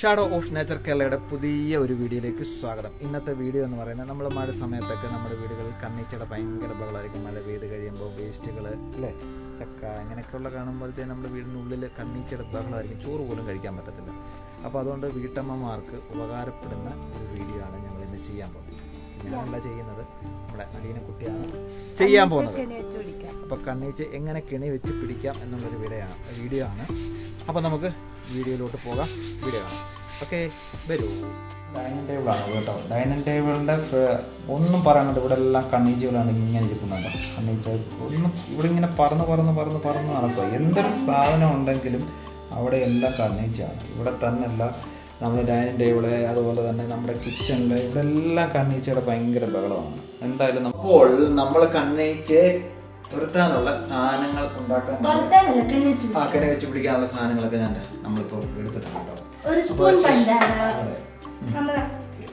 Shadow of nature കേരളയുടെ പുതിയ ഒരു വീഡിയോയിലേക്ക് സ്വാഗതം. ഇന്നത്തെ വീഡിയോ എന്ന് പറയുന്നത് നമ്മൾ മഴ സമയത്തൊക്കെ നമ്മുടെ വീടുകളിൽ കണ്ണിച്ചട ഭയങ്കര ബഹളമായിരിക്കും. മഴ പെയ്ത് കഴിയുമ്പോൾ വേസ്റ്റുകൾ അല്ലേ? ചക്ക ഇങ്ങനെയൊക്കെയുള്ള കാണുമ്പോഴത്തേക്ക് നമ്മുടെ വീടിനുള്ളിൽ കണ്ണിച്ചട ബഹളമായിരിക്കും. ചോറ് പോലും കഴിക്കാൻ പറ്റത്തില്ല. അപ്പോൾ അതുകൊണ്ട് വീട്ടമ്മമാർക്ക് ഉപകാരപ്പെടുന്ന ഒരു വീഡിയോ ആണ് ഞങ്ങൾ ഇന്ന് ചെയ്യാൻ പോകുന്നത്. ഞാനല്ല ചെയ്യുന്നത്. നമ്മുടെ അലീന കുട്ടിയാണ്. ചെയ്യാൻ പോകുന്നത്. അപ്പോൾ കണ്ണീച്ച് എങ്ങനെ കിണി വെച്ച് പിടിക്കാം എന്നുള്ളൊരു വീഡിയോ ആണ് വീഡിയോ ആണ്. അപ്പോൾ നമുക്ക് വീഡിയോയിലോട്ട് പോകാം. വീഡിയോ കാണാം. ഓക്കെ വരൂ. ഡൈനിങ് ടേബിളാണ് കേട്ടോ. ഡൈനിങ് ടേബിളിന്റെ ഒന്നും പറയാനുണ്ട് ഇവിടെ എല്ലാം കണ്ണീച്ചുകളാണ് ഇങ്ങനെ ഇരിക്കുന്നത് കണ്ണീച്ച ഒന്നും ഇവിടെ ഇങ്ങനെ പറന്ന് പറന്ന് പറന്ന് പറന്ന് നടക്കുക എന്തൊരു സാധനം ഉണ്ടെങ്കിലും അവിടെ എല്ലാം കണ്ണീച്ചാണ് ഇവിടെ തന്നെയല്ല നമ്മുടെ ഡൈനിങ് ടേബിൾ അതുപോലെ തന്നെ നമ്മുടെ കിച്ചണിൽ ഇവിടെ എല്ലാം കണ്ണീച്ചയുടെ ഭയങ്കര ബഹളമാണ്. എന്തായാലും അപ്പോൾ നമ്മൾ കണ്ണീച്ച് തുരത്താനുള്ള സാധനങ്ങൾ ഉണ്ടാക്കാൻ ആ കിണി വെച്ച് പിടിക്കാനുള്ള സാധനങ്ങളൊക്കെ ഞാൻ നമ്മളിപ്പോൾ എടുത്തിട്ടുണ്ട് ഒരു സ്പൂൺ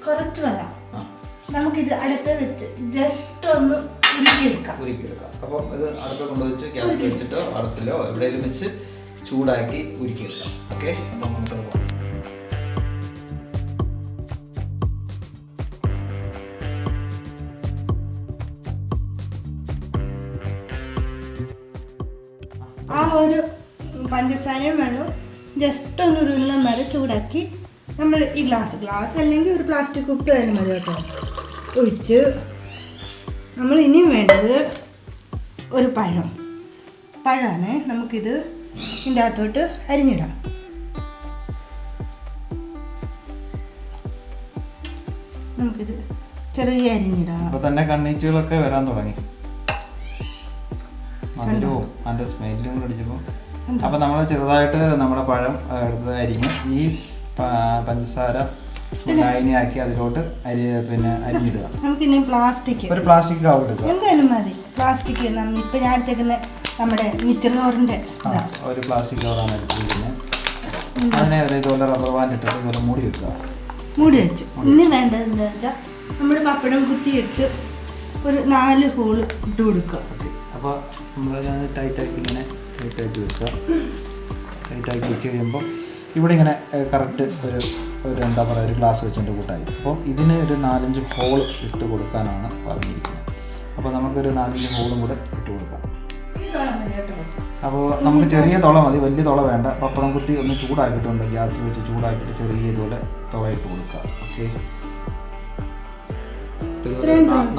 കുറച്ച് വെള്ളം. നമുക്കിത് അടുപ്പ് വെച്ച് ജസ്റ്റ് ഒന്ന് ഉരുക്കിയെടുക്കാം. ഉരുക്കിയെടുക്കാം. അപ്പം ഇത് അടുപ്പ് കൊണ്ടുവച്ച് ഗ്യാസ് വെച്ചിട്ടോ അടുപ്പിലോ എവിടെയെങ്കിലും വെച്ച് ചൂടാക്കി ഉരുക്കിയെടുക്കാം. ഓക്കെ? അപ്പം നമുക്കത് പോകാം ആ ഒരു പഞ്ചസാരയും വെള്ളവും ജസ്റ്റ് ഒന്ന് ഉരുളുന്ന വരെ ചൂടാക്കി നമ്മൾ ഈ ഗ്ലാസ് ഗ്ലാസ് അല്ലെങ്കിൽ ഒരു പ്ലാസ്റ്റിക് കുപ്പ് തന്നെ മതി കേട്ടോ. ഒഴിച്ച് നമ്മൾ ഇനിയും വേണ്ടത് ഒരു പഴം. പഴമാണ് നമുക്കിത് ഇതിന്റെ അകത്തോട്ട് അരിഞ്ഞിടാം. നമുക്കിത് ചെറിയ അരിഞ്ഞിടാം. തന്നെ കണ്ണീച്ചുകളൊക്കെ വരാൻ തുടങ്ങി. മധുരവും അതിന്റെ സ്മെല്ലും കൂടെ അടിച്ചപ്പോൾ അപ്പൊ നമ്മൾ ചെറുതായിട്ട് നമ്മുടെ പഴം എടുത്തത് എടുത്ത് അരിഞ്ഞ് ഈ പഞ്ചസാര ലൈനിയാക്കി അതിലോട്ട് അരി പിന്നെ അരിഞ്ഞിടുക. നമുക്കിനി പ്ലാസ്റ്റിക് ഒരു പ്ലാസ്റ്റിക് കവർ എടുക്കുക എന്തായാലും മതി. പ്ലാസ്റ്റിക് ഇപ്പം ഞാൻ എടുത്തേക്കുന്ന നമ്മുടെ മിച്ചർ കവറിന്റെ ഒരു പ്ലാസ്റ്റിക് കവറാണ് എടുത്തിരിക്കുന്നത് അതിനെ ഒരു ഇതുപോലെ റബ്ബർ ബാൻഡ് ഇട്ടിട്ട് ഇതുപോലെ മൂടി വെക്കുക. മൂടി വെച്ചു. ഇനി വേണ്ടത് എന്താ വെച്ചാൽ നമ്മുടെ പപ്പടം കുത്തിയിട്ട് ഒരു നാല് ഹോൾ ഇട്ട് കൊടുക്കുക. അപ്പോൾ നമ്മൾ ടൈറ്റാക്കി ഇങ്ങനെ ടൈറ്റാക്കി വെക്കുക. ടൈറ്റാക്കി വെച്ച് കഴിയുമ്പോൾ ഇവിടെ ഇങ്ങനെ കറക്റ്റ് ഒരു ഒരു എന്താ പറയുക ഒരു ഗ്ലാസ് വെച്ചിന്റെ കൂട്ടായി. അപ്പോൾ ഇതിന് ഒരു നാലഞ്ച് ഹോൾ ഇട്ട് കൊടുക്കാനാണ് പറഞ്ഞിരിക്കുന്നത്. അപ്പോൾ നമുക്കൊരു നാലഞ്ച് ഹോളും കൂടെ ഇട്ട് കൊടുക്കാം. അപ്പോൾ നമുക്ക് ചെറിയ തുള മതി വലിയ തുള വേണ്ട. പപ്പടം കുത്തി ഒന്ന് ചൂടാക്കിയിട്ടുണ്ട്. ഗ്യാസ് വെച്ച് ചൂടാക്കിയിട്ട് ചെറിയ ഇതുപോലെ തുള ഇട്ട് കൊടുക്കുക ഓക്കെ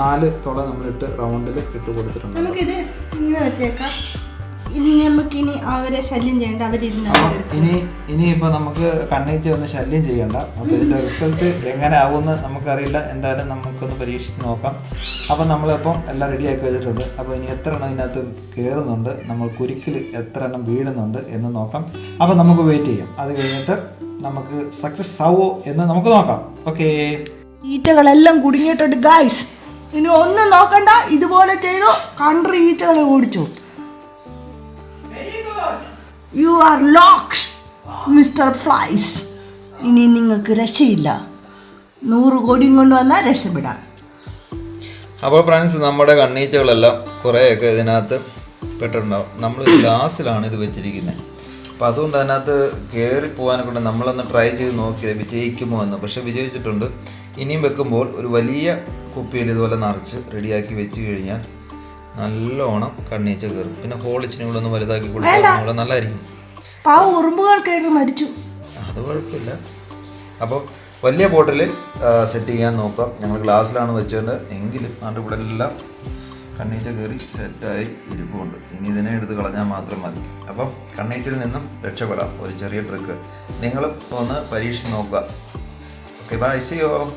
നാല് തുള നമ്മളിട്ട് റൗണ്ടിൽ ഇട്ട് കൊടുത്തിട്ടുണ്ട്. നമുക്കിത് ഇങ്ങനെ വെച്ചേക്കാം. ഇനി നമുക്കിനി അവരെ ശല്യം ചെയ്യേണ്ട അവരിരുന്ന് ഇനി ഇനി ഇപ്പൊ നമുക്ക് കണ്ണീച്ച് ഒന്ന് ശല്യം ചെയ്യണ്ട. അപ്പൊ ഇതിന്റെ റിസൾട്ട് എങ്ങനെ ആവുമെന്ന് നമുക്കറിയില്ല. എന്തായാലും നമുക്കൊന്ന് പരീക്ഷിച്ച് നോക്കാം. അപ്പൊ നമ്മളിപ്പം എല്ലാം റെഡിയാക്കി വെച്ചിട്ടുണ്ട്. അപ്പൊ ഇനി എത്ര എണ്ണം ഇതിനകത്ത് കയറുന്നുണ്ട് നമ്മൾ കുരുക്കിൽ എത്ര എണ്ണം വീഴുന്നുണ്ട് എന്ന് നോക്കാം. അപ്പൊ നമുക്ക് വെയിറ്റ് ചെയ്യാം. അത് കഴിഞ്ഞിട്ട് നമുക്ക് സക്സസ് ആവോ എന്ന് നമുക്ക് നോക്കാം. ഓക്കേ ഈച്ചകളെല്ലാം കുടുങ്ങിയിട്ടുണ്ട് ഗായ്സ് ഇനി ഒന്നും നോക്കണ്ട ഇതുപോലെ ചെയ്തോ കണ്ട്രി ഈച്ചകളെ ഓടിച്ചു. You are locks mister flies ഇനി നിങ്ങൾക്ക് രക്ഷയില്ല. നൂറ് കോടിയും കൊണ്ടുവന്നാൽ രക്ഷപ്പെടാം. അപ്പോൾ ഫ്രണ്ട്സ് നമ്മുടെ കണ്ണീച്ചകളെല്ലാം കുറേയൊക്കെ ഇതിനകത്ത് പെട്ടിട്ടുണ്ടാവും. നമ്മൾ ഗ്ലാസ്സിലാണ് ഇത് വെച്ചിരിക്കുന്നത്. അപ്പോൾ അതുകൊണ്ട് അതിനകത്ത് കയറി പോകാനൊക്കെ നമ്മളൊന്ന് ട്രൈ ചെയ്ത് നോക്കിയത് വിജയിക്കുമോ എന്ന്. പക്ഷേ വിജയിച്ചിട്ടുണ്ട്. ഇനിയും വെക്കുമ്പോൾ ഒരു വലിയ കുപ്പിയിൽ ഇതുപോലെ നിറച്ച് റെഡിയാക്കി വെച്ച് കഴിഞ്ഞാൽ നല്ലോണം കണ്ണീച്ച കയറും പിന്നെ ഹോൾ ഇച്ചിരി കൂടെ ഒന്ന് വലുതാക്കി കൊടുത്താൽ കൂടെ നല്ലതായിരിക്കും. മരിച്ചു. അത് കുഴപ്പമില്ല. അപ്പോൾ വലിയ ബോട്ടിൽ സെറ്റ് ചെയ്യാൻ നോക്കാം. ഞങ്ങൾ ഗ്ലാസ്സിലാണ് വെച്ചുകൊണ്ട് എങ്കിലും അതിന്റെ കൂടെ എല്ലാം കണ്ണീച്ച കയറി സെറ്റായി ഇരിപ്പുണ്ട്. ഇനി ഇതിനെ എടുത്ത് കളഞ്ഞാൽ മാത്രം മതി. അപ്പം കണ്ണീച്ചിൽ നിന്നും രക്ഷപ്പെടാം. ഒരു ചെറിയ ട്രിക്ക്. നിങ്ങളും ഒന്ന് പരീക്ഷിച്ച് നോക്കുക. ഓക്കെ ബൈ സിയോ